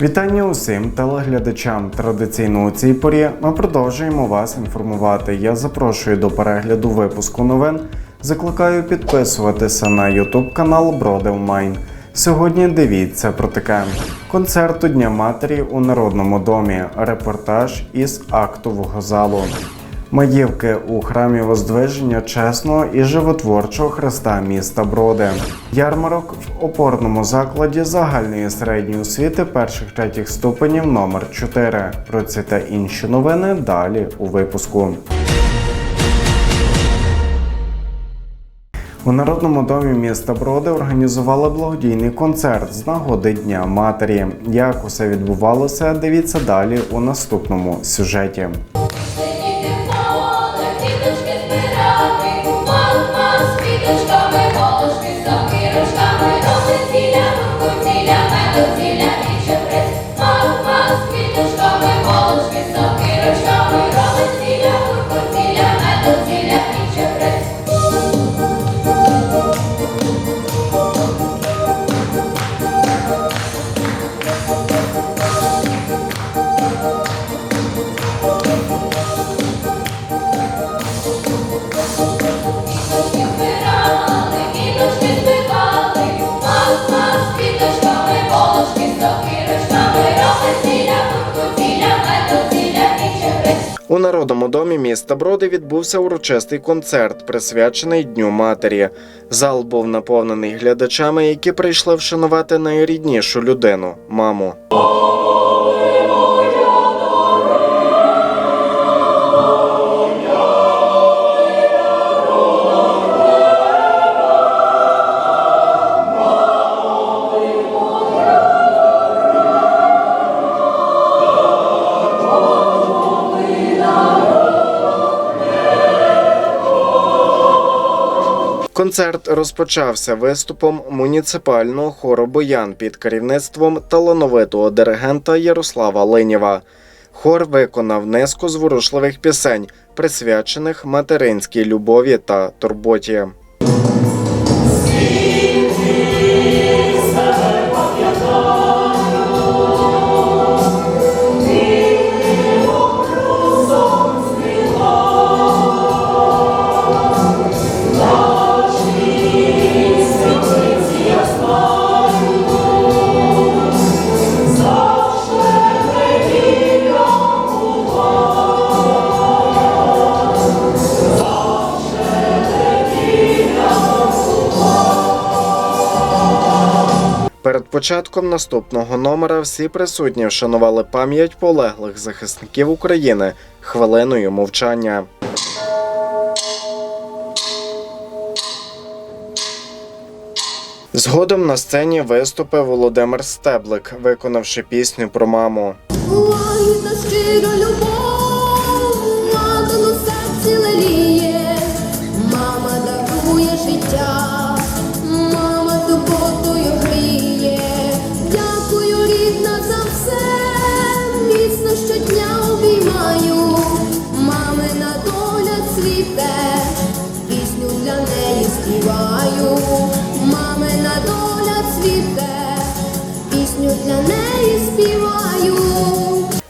Вітання усім телеглядачам. Традиційно у цій порі ми продовжуємо вас інформувати. Я запрошую до перегляду випуску новин. Закликаю підписуватися на YouTube канал Бродев Майн. Сьогодні дивіться про таке: концерту Дня Матері у Народному домі. Репортаж із актового залу. Маєвки у храмі Воздвиження чесного і животворчого Христа міста Броди. Ярмарок в опорному закладі загальної середньої освіти перших третіх ступенів номер 4 Про ці та інші новини далі у випуску. У Народному домі міста Броди організували благодійний концерт з нагоди Дня Матері. Як усе відбувалося, дивіться далі у наступному сюжеті. Народному домі міста Броди відбувся урочистий концерт, присвячений Дню Матері. Зал був наповнений глядачами, які прийшли вшанувати найріднішу людину маму. Концерт розпочався виступом муніципального хору Боян під керівництвом талановитого диригента Ярослава Ленєва. Хор виконав низку зворушливих пісень, присвячених материнській любові та турботі. Перед початком наступного номера всі присутні вшанували пам'ять полеглих захисників України хвилиною мовчання. Згодом на сцені виступив Володимир Стеблик, виконавши пісню про маму. Лагідна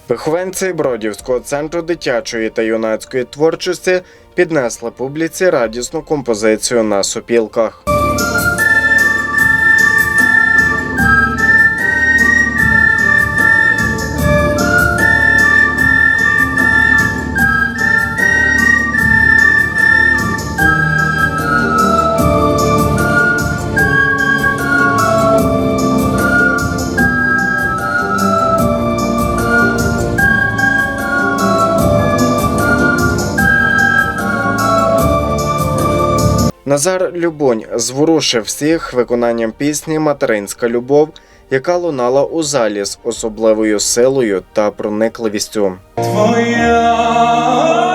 Вихованці Бродівського центру дитячої та юнацької творчості піднесли публіці радісну композицію на сопілках. Назар Любонь зворушив всіх виконанням пісні Материнська любов, яка лунала у залі з особливою силою та проникливістю. Твоя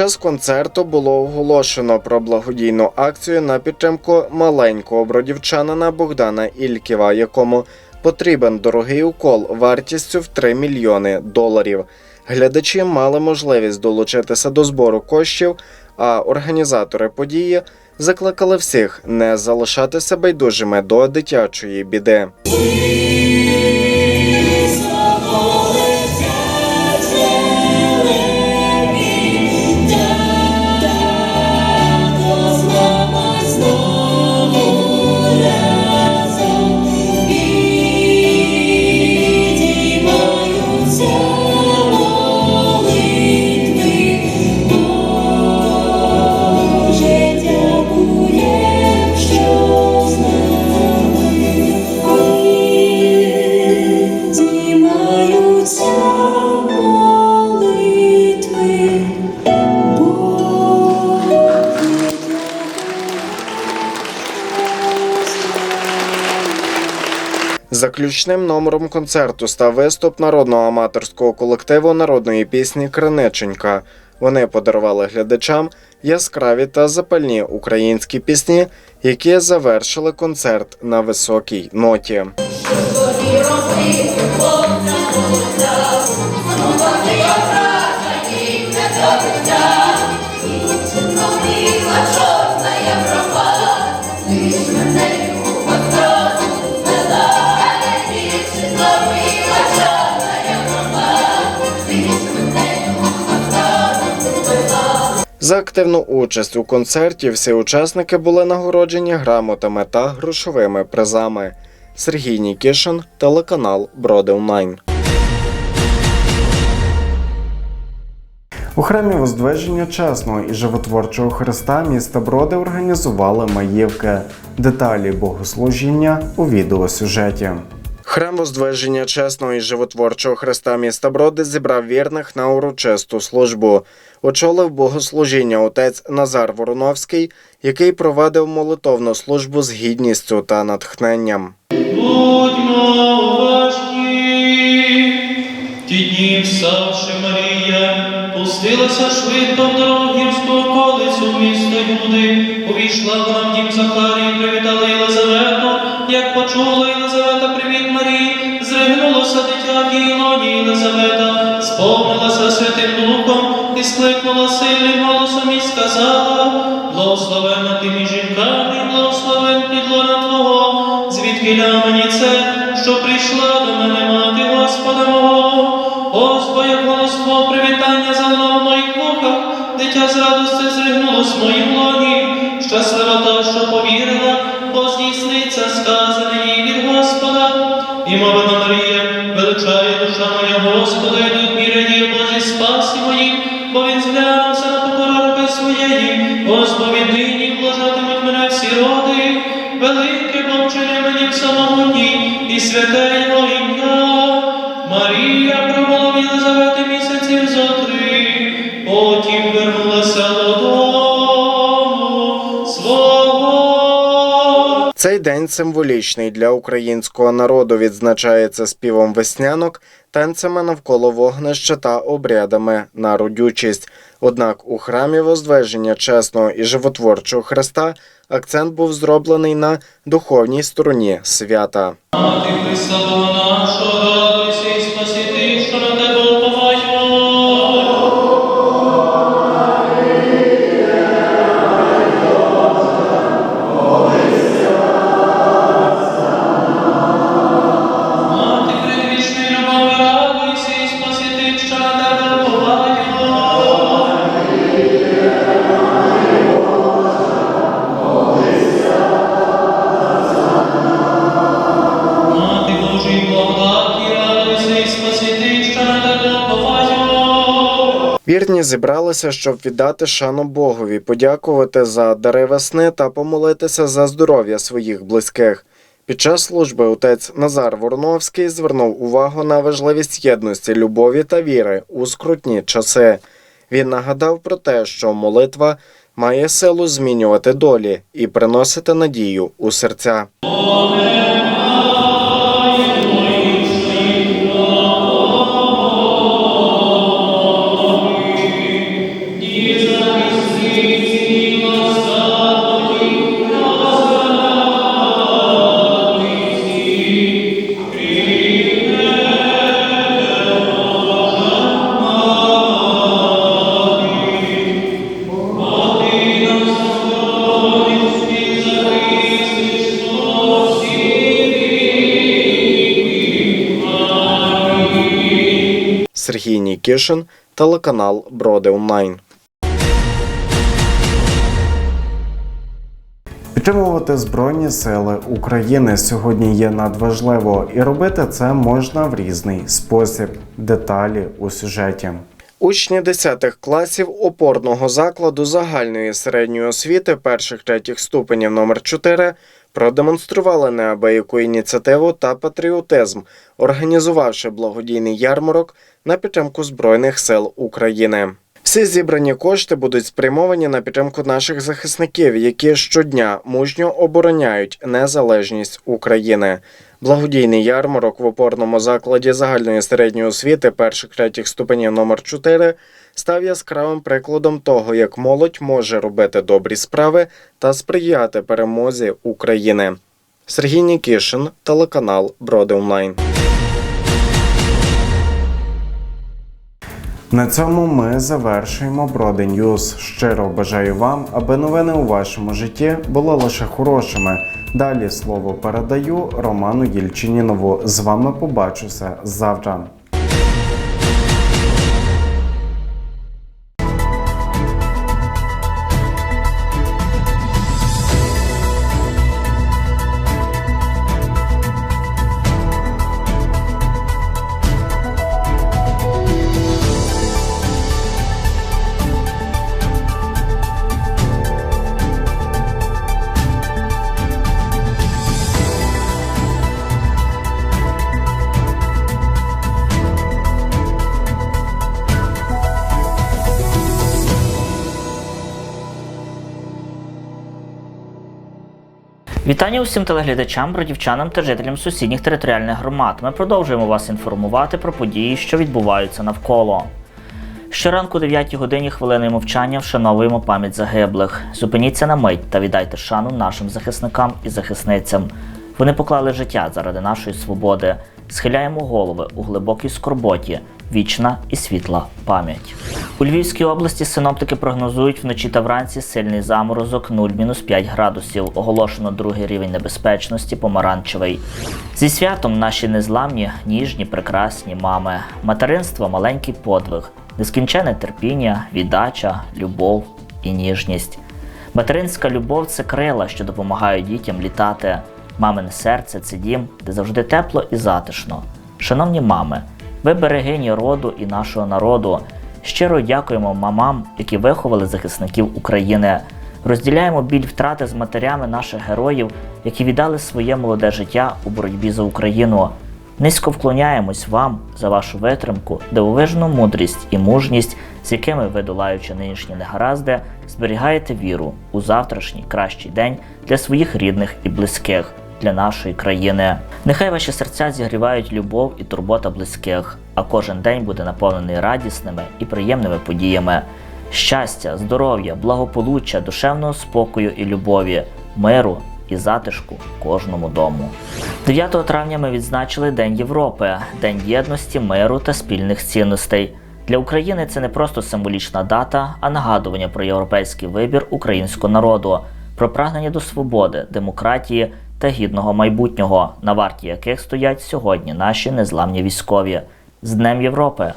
час концерту було оголошено про благодійну акцію на підтримку маленького бродівчанина Богдана Ільківа, якому потрібен дорогий укол вартістю в 3 мільйони доларів. Глядачі мали можливість долучитися до збору коштів, а організатори події закликали всіх не залишатися байдужими до дитячої біди. Заключним номером концерту став виступ народного аматорського колективу народної пісні Криниченька. Вони подарували глядачам яскраві та запальні українські пісні, які завершили концерт на високій ноті. За активну участь у концерті всі учасники були нагороджені грамотами та грошовими призами. Сергій Нікішин, телеканал Броди Онлайн. У храмі Воздвиження Чесного і Животворчого Христа міста Броди організували маївки. Деталі богослужіння у відеосюжеті. Храм Воздвиження Чесного і Животворчого Христа міста Броди зібрав вірних на урочисту службу. Очолив богослужіння отець Назар Вороновський, який провадив молитовну службу з гідністю та натхненням. Будьмо уважні. Ті дні, вставши Марія, пустилася швидко в дорогу гірську околицю міста Юди, увійшла в дім Захарії, привітала Єлизавету, як почула і скликнула сильним голосом і сказала, благословена ти між жінками, і благословен підлона Твого, звідкиля мені це, що прийшла до мене мати Господа мого. Господь, як голос привітання залунало в моїх вухах, дитя з радости зригнулось в моїм лоні. Щаслива та, що повірила, бо здійсниться сказане їй від Господа. І мовила Марія, величає душа моя Господа, і дух мій Господь вложатимуть мене всі роди, велике Бог мені в самогутній, і святе його ім'я. Марія в Єлизавети місяців зо три, потім вернулася додому свого. Цей день символічний для українського народу відзначається співом веснянок, танцями навколо вогнища та обрядами на родючість. Однак у храмі Воздвиження Чесного і Животворчого Христа акцент був зроблений на духовній стороні свята. Нашого, Вірні зібралися, щоб віддати шану Богові, подякувати за дари весни та помолитися за здоров'я своїх близьких. Під час служби отець Назар Вороновський звернув увагу на важливість єдності, любові та віри у скрутні часи. Він нагадав про те, що молитва має силу змінювати долі і приносити надію у серця. Нікішин, телеканал Броди Онлайн. Підтримувати Збройні Сили України сьогодні є надважливо, і робити це можна в різний спосіб. Деталі у сюжеті. Учні 10 класів опорного закладу загальної середньої освіти перших третіх ступенів номер 4 продемонстрували неабияку ініціативу та патріотизм, організувавши благодійний ярмарок на підтримку Збройних сил України. Всі зібрані кошти будуть спрямовані на підтримку наших захисників, які щодня мужньо обороняють незалежність України. Благодійний ярмарок в опорному закладі загальної середньої освіти перших третіх ступенів номер 4 став яскравим прикладом того, як молодь може робити добрі справи та сприяти перемозі України. Сергій Нікішин, телеканал Броди Онлайн. На цьому ми завершуємо Броди Ньюз. Щиро бажаю вам, аби новини у вашому житті були лише хорошими. Далі слово передаю Роману Єльчинінову. З вами побачуся завтра. Вітання усім телеглядачам, бродівчанам та жителям сусідніх територіальних громад. Ми продовжуємо вас інформувати про події, що відбуваються навколо. Щоранку о 9 годині хвилиною мовчання вшановуємо пам'ять загиблих. Зупиніться на мить та віддайте шану нашим захисникам і захисницям. Вони поклали життя заради нашої свободи. Схиляємо голови у глибокій скорботі. Вічна і світла пам'ять. У Львівській області синоптики прогнозують вночі та вранці сильний заморозок 0-5 градусів. Оголошено другий рівень небезпечності помаранчевий. Зі святом наші незламні, ніжні, прекрасні мами. Материнство маленький подвиг, нескінчене терпіння, віддача, любов і ніжність. Материнська любов це крила, що допомагають дітям літати. Мамине серце це дім, де завжди тепло і затишно. Шановні мами, ви берегині роду і нашого народу. Щиро дякуємо мамам, які виховали захисників України. Розділяємо біль втрати з матерями наших героїв, які віддали своє молоде життя у боротьбі за Україну. Низько вклоняємось вам за вашу витримку, дивовижну мудрість і мужність, з якими ви, долаючи нинішні негаразди, зберігаєте віру у завтрашній кращий день для своїх рідних і близьких, для нашої країни. Нехай ваші серця зігрівають любов і турбота близьких, а кожен день буде наповнений радісними і приємними подіями. Щастя, здоров'я, благополуччя, душевного спокою і любові, миру і затишку кожному дому. 9 травня ми відзначили День Європи, День єдності, миру та спільних цінностей. Для України це не просто символічна дата, а нагадування про європейський вибір українського народу, про прагнення до свободи, демократії та гідного майбутнього, на варті яких стоять сьогодні наші незламні військові. З Днем Європи.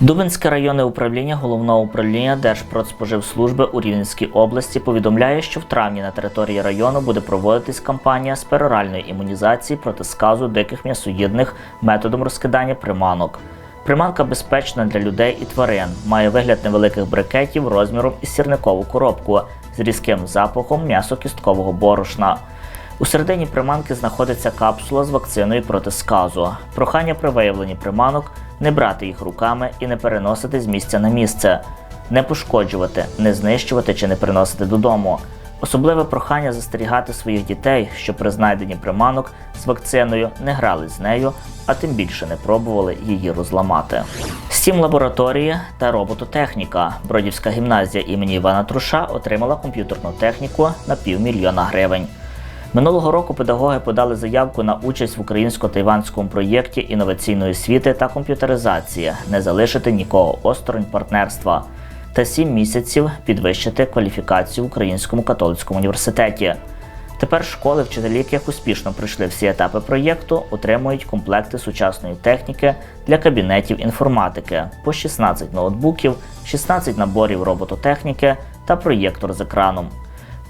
Дубинське районне управління головного управління Держпродспоживслужби у Рівненській області повідомляє, що в травні на території району буде проводитись кампанія з пероральної імунізації проти сказу диких м'ясоїдних методом розкидання приманок. Приманка безпечна для людей і тварин, має вигляд невеликих брикетів розміром із сірникову коробку з різким запахом м'ясо-кісткового борошна. У середині приманки знаходиться капсула з вакциною проти сказу. Прохання при виявленні приманок не брати їх руками і не переносити з місця на місце. не пошкоджувати, не знищувати чи не приносити додому. Особливе прохання застерігати своїх дітей, що при знайденні приманок з вакциною не грали з нею, а тим більше не пробували її розламати. Стім лабораторії та робототехніка. Бродівська гімназія імені Івана Труша отримала комп'ютерну техніку на півмільйона гривень. Минулого року педагоги подали заявку на участь в українсько-тайванському проєкті інноваційної освіти та комп'ютеризації, не залишити нікого осторонь партнерства та сім місяців підвищити кваліфікацію в Українському католицькому університеті. Тепер школи, вчителі, яких успішно пройшли всі етапи проєкту, отримують комплекти сучасної техніки для кабінетів інформатики по 16 ноутбуків, 16 наборів робототехніки та проєктор з екраном.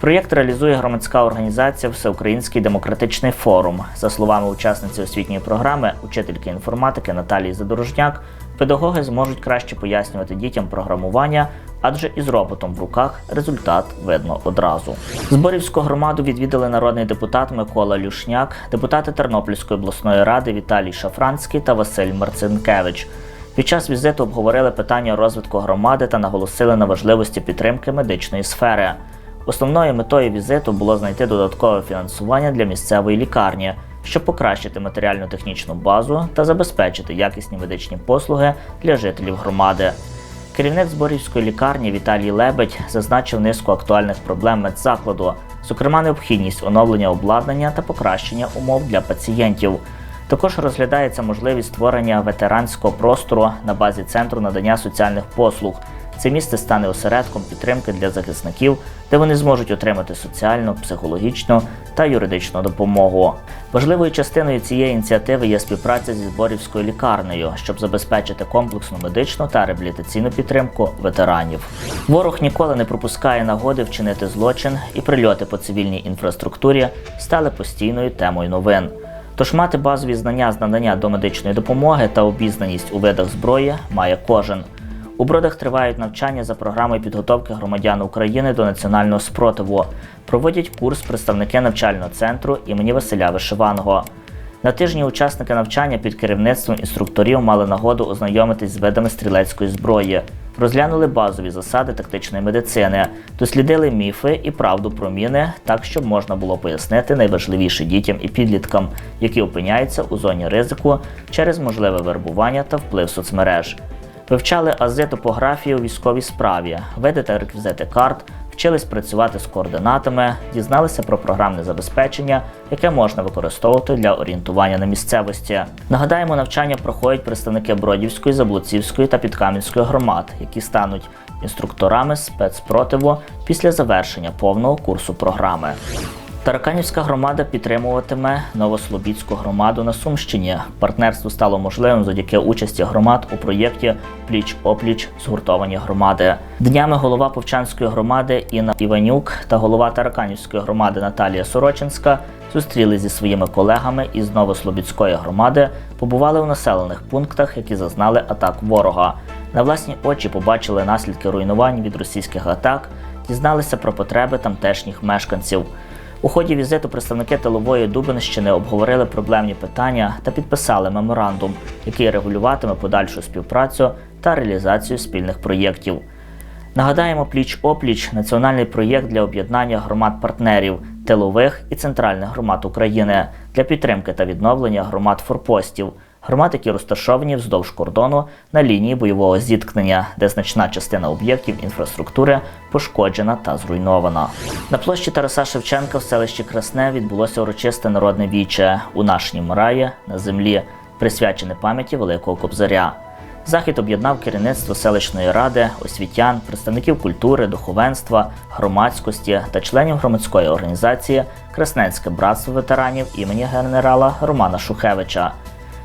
Проєкт реалізує громадська організація Всеукраїнський демократичний форум. За словами учасниці освітньої програми, учительки інформатики Наталії Задорожняк, педагоги зможуть краще пояснювати дітям програмування, адже із роботом в руках результат видно одразу. Зборівську громаду відвідали народний депутат Микола Люшняк, депутати Тернопільської обласної ради Віталій Шафранський та Василь Марцинкевич. Під час візиту обговорили питання розвитку громади та наголосили на важливості підтримки медичної сфери. Основною метою візиту було знайти додаткове фінансування для місцевої лікарні, щоб покращити матеріально-технічну базу та забезпечити якісні медичні послуги для жителів громади. Керівник Зборівської лікарні Віталій Лебедь зазначив низку актуальних проблем медзакладу, зокрема необхідність оновлення обладнання та покращення умов для пацієнтів. Також розглядається можливість створення ветеранського простору на базі центру надання соціальних послуг. Це місце стане осередком підтримки для захисників, де вони зможуть отримати соціальну, психологічну та юридичну допомогу. Важливою частиною цієї ініціативи є співпраця зі зборівською лікарнею, щоб забезпечити комплексну медичну та реабілітаційну підтримку ветеранів. Ворог ніколи не пропускає нагоди вчинити злочин, і прильоти по цивільній інфраструктурі стали постійною темою новин. Тож мати базові знання з надання домедичної допомоги та обізнаність у видах зброї має кожен. У бродах тривають навчання за програмою підготовки громадян України до національного спротиву. Проводять курс представники навчального центру імені Василя Вишиваного. На тижні учасники навчання під керівництвом інструкторів мали нагоду ознайомитись з видами стрілецької зброї, розглянули базові засади тактичної медицини, дослідили міфи і правду про міни, так щоб можна було пояснити найважливіше дітям і підліткам, які опиняються у зоні ризику через можливе вербування та вплив соцмереж. Вивчали ази топографії у військовій справі, види та реквізити карт, вчились працювати з координатами, дізналися про програмне забезпечення, яке можна використовувати для орієнтування на місцевості. Нагадаємо, навчання проходять представники Бродівської, Заблуцівської та Підкам'янської громад, які стануть інструкторами спецпротиву після завершення повного курсу програми. Тараканівська громада підтримуватиме Новослобідську громаду на Сумщині. Партнерство стало можливим завдяки участі громад у проєкті Пліч опліч згуртовані громади. Днями голова Повчанської громади Інна Іванюк та голова Тараканівської громади Наталія Сорочинська зустрілись зі своїми колегами із Новослобідської громади, побували у населених пунктах, які зазнали атак ворога. На власні очі побачили наслідки руйнувань від російських атак, дізналися про потреби тамтешніх мешканців. У ході візиту представники тилової Дубинщини обговорили проблемні питання та підписали меморандум, який регулюватиме подальшу співпрацю та реалізацію спільних проєктів. Нагадаємо, пліч опліч національний проєкт для об'єднання громад-партнерів, тилових і центральних громад України для підтримки та відновлення громад форпостів, громад, які розташовані вздовж кордону на лінії бойового зіткнення, де значна частина об'єктів інфраструктури пошкоджена та зруйнована. На площі Тараса Шевченка в селищі Красне відбулося урочисте народне віче у нашому раї на землі, присвячене пам'яті Великого Кобзаря. Захід об'єднав керівництво селищної ради, освітян, представників культури, духовенства, громадськості та членів громадської організації Красненське братство ветеранів імені генерала Романа Шухевича.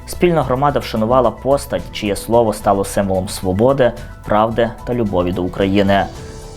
Спільна громада вшанувала постать, чиє слово стало символом свободи, правди та любові до України.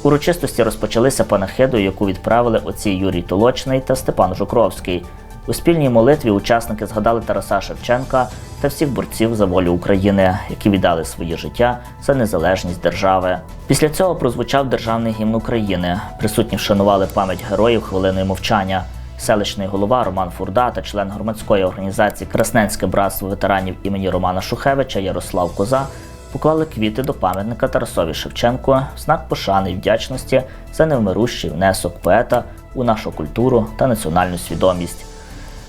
Урочистості розпочалися панахидою, яку відправили отці Юрій Толочний та Степан Жукровський. У спільній молитві учасники згадали Тараса Шевченка та всіх борців за волю України, які віддали своє життя за незалежність держави. Після цього прозвучав державний гімн України. Присутні вшанували пам'ять героїв хвилиною мовчання. Селищний голова Роман Фурда та член громадської організації Красненське братство ветеранів імені Романа Шухевича Ярослав Коза поклали квіти до пам'ятника Тарасові Шевченку в знак пошани і вдячності за невмирущий внесок поета у нашу культуру та національну свідомість.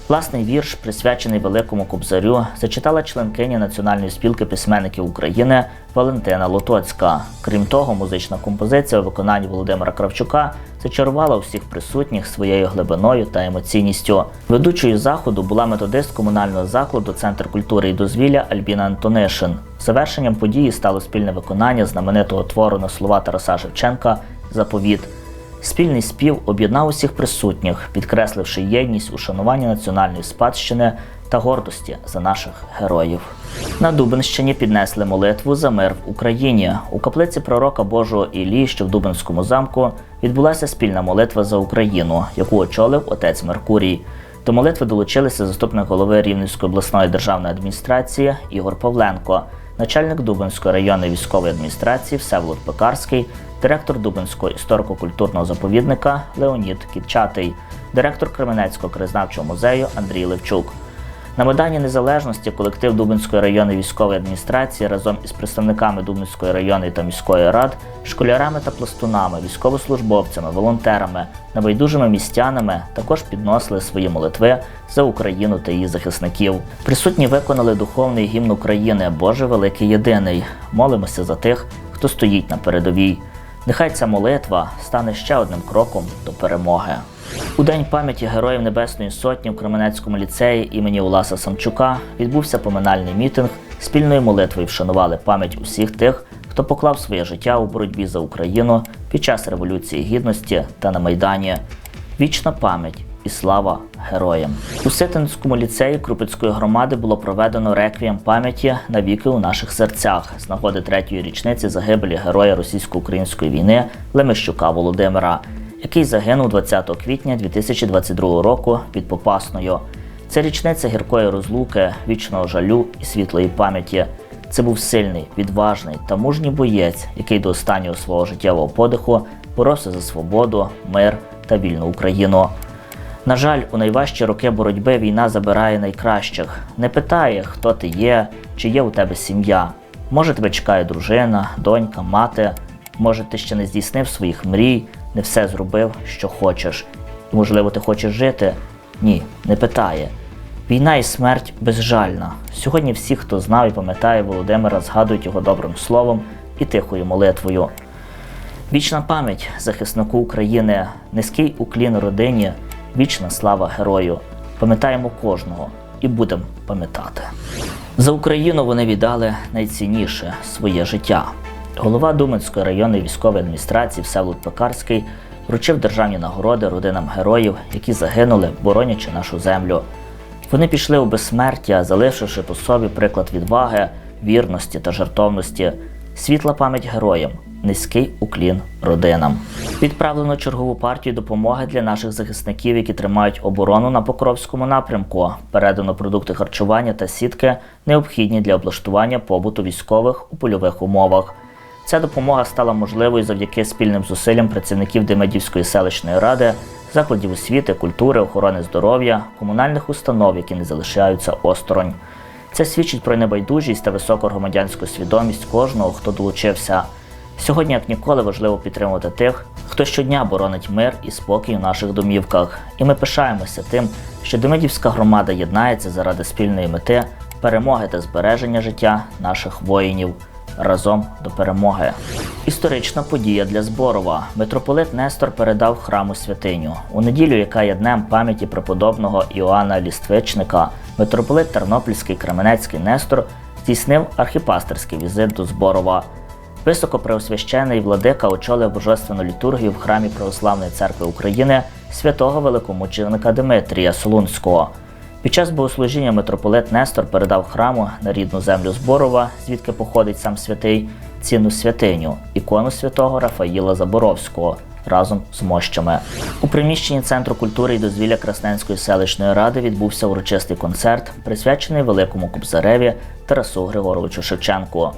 Власний вірш, присвячений Великому Кобзарю, зачитала членкиня Національної спілки письменників України Валентина Лотоцька. Крім того, музична композиція у виконанні Володимира Кравчука зачарувала усіх присутніх своєю глибиною та емоційністю. Ведучою заходу була методист комунального закладу Центр культури і дозвілля Альбіна Антонишин. Завершенням події стало спільне виконання знаменитого твору на слова Тараса Шевченка Заповіт. Спільний спів об'єднав усіх присутніх, підкресливши єдність у шануванні національної спадщини та гордості за наших героїв. На Дубенщині піднесли молитву за мир в Україні. У каплиці пророка Божого Іллі, що в Дубенському замку, відбулася спільна молитва за Україну, яку очолив отець Меркурій. До молитви долучилися заступник голови Рівненської обласної державної адміністрації Ігор Павленко, начальник Дубенської районної військової адміністрації Всеволод Пекарський, директор Дубенського історико-культурного заповідника Леонід Кітчатий, директор Кременецького краєзнавчого музею Андрій Левчук. На Майдані Незалежності колектив Дубинської районної військової адміністрації разом із представниками Дубинської районної та міської рад, школярами та пластунами, військовослужбовцями, волонтерами, небайдужими містянами також підносили свої молитви за Україну та її захисників. Присутні виконали духовний гімн України Боже Великий Єдиний. Молимося за тих, хто стоїть на передовій. Нехай ця молитва стане ще одним кроком до перемоги. У день пам'яті Героїв Небесної Сотні в Кременецькому ліцеї імені Уласа Самчука відбувся поминальний мітинг. Спільною молитвою вшанували пам'ять усіх тих, хто поклав своє життя у боротьбі за Україну під час Революції Гідності та на Майдані. Вічна пам'ять і слава героям. У Ситинському ліцеї Крупицької громади було проведено реквієм пам'яті навіки у наших серцях з нагоди третьої річниці загибелі героя російсько-української війни Лемещука Володимира, який загинув 20 квітня 2022 року під Попасною. Це річниця гіркої розлуки, вічного жалю і світлої пам'яті. Це був сильний, відважний та мужній боєць, який до останнього свого життєвого подиху боровся за свободу, мир та вільну Україну. На жаль, у найважчі роки боротьби війна забирає найкращих, не питає, хто ти є, чи є у тебе сім'я. Може, тебе чекає дружина, донька, мати. Може, ти ще не здійснив своїх мрій, не все зробив, що хочеш. І, можливо, ти хочеш жити? Ні, не питає. Війна і смерть безжальна. Сьогодні всі, хто знав і пам'ятає Володимира, згадують його добрим словом і тихою молитвою. Вічна пам'ять захиснику України, низький уклін родині, вічна слава герою. Пам'ятаємо кожного і будемо пам'ятати. За Україну вони віддали найцінніше своє життя. Голова Думанської районної військової адміністрації Всеволод Пекарський вручив державні нагороди родинам героїв, які загинули, боронячи нашу землю. Вони пішли у безсмертя, залишивши по собі приклад відваги, вірності та жертовності, світла пам'ять героям, низький уклін родинам. Відправлено чергову партію допомоги для наших захисників, які тримають оборону на Покровському напрямку. Передано продукти харчування та сітки, необхідні для облаштування побуту військових у польових умовах. Ця допомога стала можливою завдяки спільним зусиллям працівників Демидівської селищної ради, закладів освіти, культури, охорони здоров'я, комунальних установ, які не залишаються осторонь. Це свідчить про небайдужість та високу громадянську свідомість кожного, хто долучився. Сьогодні, як ніколи, важливо підтримувати тих, хто щодня боронить мир і спокій у наших домівках. І ми пишаємося тим, що Демидівська громада єднається заради спільної мети, перемоги та збереження життя наших воїнів разом до перемоги. Історична подія для Зборова. Митрополит Нестор передав храму святиню. У неділю, яка є днем пам'яті преподобного Іоанна Ліствичника, митрополит Тернопільський Кременецький Нестор здійснив архіпастерський візит до Зборова. Високопреосвящений владика очолив божественну літургію в храмі Православної церкви України святого великомученика Димитрія Солунського. Під час богослужіння митрополит Нестор передав храму на рідну землю Зборова, звідки походить сам святий, цінну святиню, ікону святого Рафаїла Заборовського разом з мощами. У приміщенні Центру культури і дозвілля Красненської селищної ради відбувся урочистий концерт, присвячений великому кобзареві Тарасу Григоровичу Шевченку.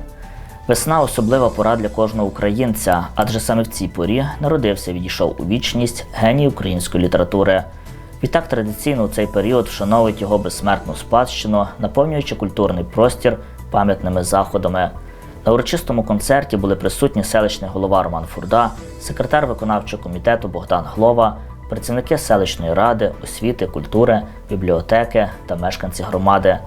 Весна особлива пора для кожного українця, адже саме в цій порі народився відійшов у вічність геній української літератури. Відтак традиційно у цей період вшановують його безсмертну спадщину, наповнюючи культурний простір пам'ятними заходами. На урочистому концерті були присутні селищний голова Роман Фурда, секретар виконавчого комітету Богдан Глова, працівники селищної ради, освіти, культури, бібліотеки та мешканці громади.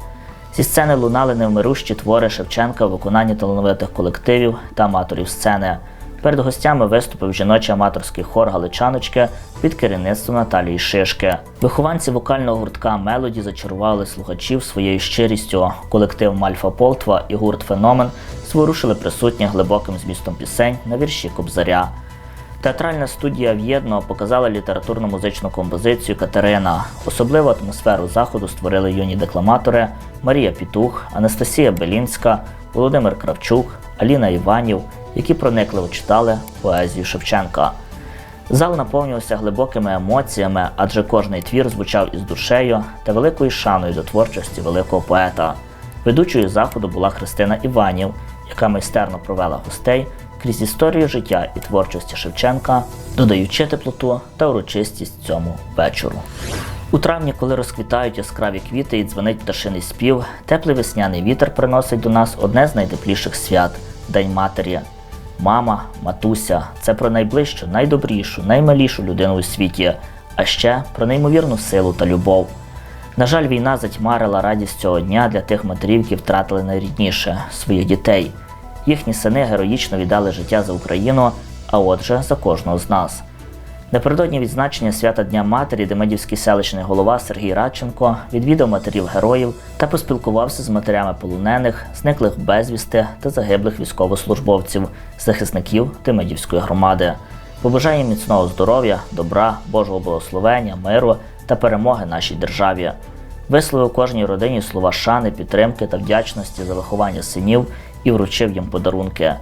Зі сцени лунали невмирущі твори Шевченка у виконанні талановитих колективів та аматорів сцени. Перед гостями виступив жіночий аматорський хор Галичаночки під керівництвом Наталії Шишки. Вихованці вокального гуртка Мелоді зачарували слухачів своєю щирістю. Колектив Мальфа Полтва і гурт Феномен зворушили присутніх глибоким змістом пісень на вірші Кобзаря. Театральна студія В'єдно показала літературно-музичну композицію Катерина. Особливу атмосферу заходу створили юні декламатори Марія Пітух, Анастасія Белінська, Володимир Кравчук, Аліна Іванів, які проникливо читали поезію Шевченка. Зал наповнювався глибокими емоціями, адже кожний твір звучав із душею та великою шаною до творчості великого поета. Ведучою заходу була Христина Іванів, яка майстерно провела гостей крізь історію життя і творчості Шевченка, додаючи теплоту та урочистість цьому вечору. У травні, коли розквітають яскраві квіти і дзвонить пташиний спів, теплий весняний вітер приносить до нас одне з найтепліших свят День Матері. Мама, матуся це про найближчу, найдобрішу, наймилішу людину у світі, а ще про неймовірну силу та любов. На жаль, війна затьмарила радість цього дня для тих матерів, які втратили найрідніше своїх дітей. Їхні сини героїчно віддали життя за Україну, а отже, за кожного з нас. Напередодні відзначення свята Дня Матері Демидівський селищний голова Сергій Радченко відвідав матерів героїв та поспілкувався з матерями полонених, зниклих безвісти та загиблих військовослужбовців, захисників Демидівської громади. Побажає міцного здоров'я, добра, Божого благословення, миру та перемоги нашій державі. Висловив кожній родині слова шани, підтримки та вдячності за виховання синів і вручив їм подарунки.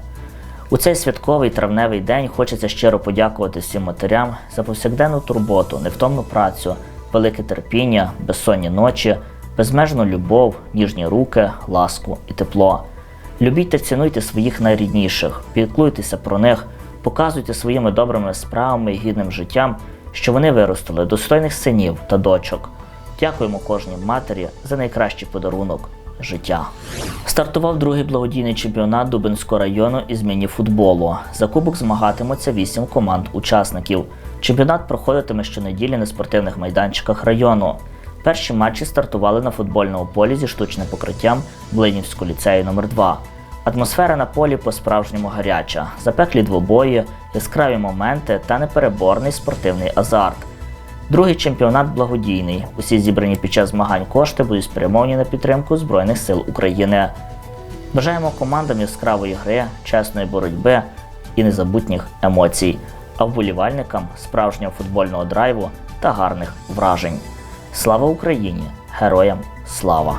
У цей святковий травневий день хочеться щиро подякувати всім матерям за повсякденну турботу, невтомну працю, велике терпіння, безсонні ночі, безмежну любов, ніжні руки, ласку і тепло. Любіть та цінуйте своїх найрідніших, піклуйтеся про них, показуйте своїми добрими справами і гідним життям, що вони виростили достойних синів та дочок. Дякуємо кожній матері за найкращий подарунок життя. Стартував другий благодійний чемпіонат Дубинського району із міні-футболу. За кубок змагатимуться вісім команд-учасників. Чемпіонат проходитиме щонеділі на спортивних майданчиках району. Перші матчі стартували на футбольному полі зі штучним покриттям Блинівського ліцею номер 2 Атмосфера на полі по-справжньому гаряча, запеклі двобої, яскраві моменти та непереборний спортивний азарт. Другий чемпіонат благодійний. Усі зібрані під час змагань кошти будуть спрямовані на підтримку Збройних сил України. Бажаємо командам яскравої гри, чесної боротьби і незабутніх емоцій, а вболівальникам справжнього футбольного драйву та гарних вражень. Слава Україні! Героям слава!